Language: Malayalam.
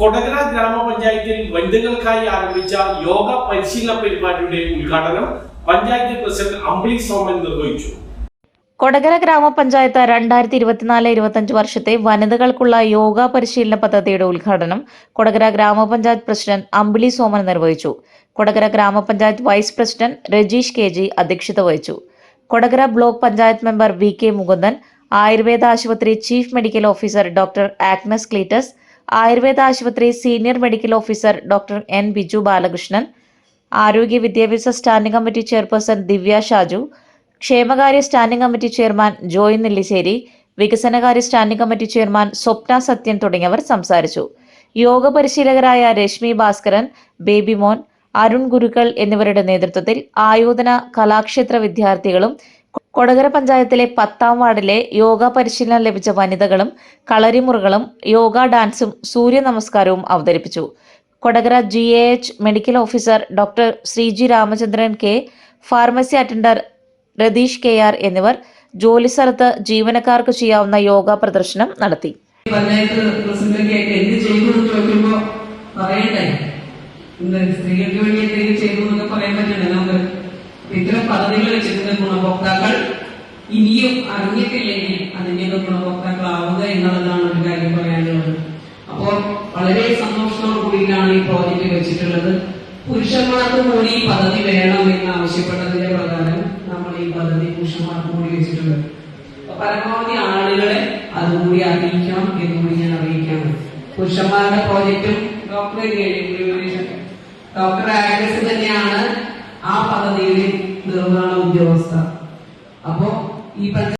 കൊടകര ഗ്രാമപഞ്ചായത്തിൽ വനിതകൾക്കായി ആരംഭിച്ച യോഗ പരിശീലന പരിപാടിയുടെ ഉദ്ഘാടനം പഞ്ചായത്ത് പ്രസിഡന്റ് അമ്പിളി സോമൻ നിർവഹിച്ചു. കൊടകര ഗ്രാമപഞ്ചായത്ത് രണ്ടായിരത്തി ഇരുപത്തിനാല് ഇരുപത്തഞ്ച് വർഷത്തെ വനിതകൾക്കുള്ള യോഗ പരിശീലന പദ്ധതിയുടെ ഉദ്ഘാടനം കൊടകര ഗ്രാമപഞ്ചായത്ത് പ്രസിഡന്റ് അമ്പിളി സോമൻ നിർവഹിച്ചു. കൊടകര ഗ്രാമപഞ്ചായത്ത് vice president Rajeesh K G അധ്യക്ഷത വഹിച്ചു. Kodakara block panchayat member V K Mukundan Ayurveda ആശുപത്രി chief medical officer doctor Agnes Cleetus Ayurveda ആശുപത്രി senior medical officer doctor N Biju Balakrishnan ആരോഗ്യ വിദ്യാഭ്യാസ standing committee chairperson Divya Shaju ക്ഷേമകാര്യ standing committee chairman Joy Nellissery വികസനകാര്യ standing committee chairman Swapna Sathyan തുടങ്ങിയവർ സംസാരിച്ചു. യോഗ പരിശീലകരായ രശ്മി ഭാസ്കരൻ ബേബിമോൻ അരുൺ ഗുരുക്കൾ എന്നിവരുടെ നേതൃത്വത്തിൽ ആയോധന കലാക്ഷേത്ര വിദ്യാർത്ഥികളും കൊടകര പഞ്ചായത്തിലെ പത്താം വാർഡിലെ യോഗ പരിശീലനം ലഭിച്ച വനിതകളും കളരിമുറകളും യോഗ ഡാൻസും സൂര്യ നമസ്കാരവും അവതരിപ്പിച്ചു. Kodakara G A H medical officer doctor Sreeji Ramachandran K pharmacy attender Ratheesh K R എന്നിവർ ജോലിസ്ഥലത്ത് ജീവനക്കാർക്ക് ചെയ്യാവുന്ന യോഗ പ്രദർശനം നടത്തി. പഞ്ചായത്ത് പ്രസിഡന്റൊക്കെ സ്ത്രീകൾക്ക് വേണ്ടി എന്തെങ്കിലും ചെയ്തു എന്നൊക്കെ പറയാൻ പറ്റണ്ടേ നമുക്ക് ഇത്തരം പദ്ധതികൾ വെച്ചിട്ടുണ്ട് അറിഞ്ഞിട്ടില്ലെങ്കിൽ അതിന്റെ ഗുണഭോക്താക്കളാവുക എന്നുള്ളതാണ് ഒരു കാര്യം പറയാനുള്ളത്. അപ്പോൾ വളരെ സന്തോഷത്തോടു കൂടിയിട്ടാണ് ഈ പ്രോജക്റ്റ് വെച്ചിട്ടുള്ളത്. പുരുഷന്മാർക്ക് കൂടി ഈ പദ്ധതി വേണം എന്ന് ആവശ്യപ്പെട്ടതിന്റെ പ്രകാരം നമ്മൾ ഈ പദ്ധതി പുരുഷന്മാർക്ക് കൂടി വെച്ചിട്ടുണ്ട് പരമാവധി ആളുകളെ അതുകൂടി അറിയിക്കാം എന്നുകൂടി ഞാൻ അറിയിക്കാണ് പുരുഷന്മാരുടെ പ്രോജക്റ്റും ഡോക്ടർ ഡോക്ടർ ആഗ്രസ് തന്നെയാണ് ആ പദ്ധതിയിൽ നിർവഹണ ഉദ്യോഗസ്ഥ.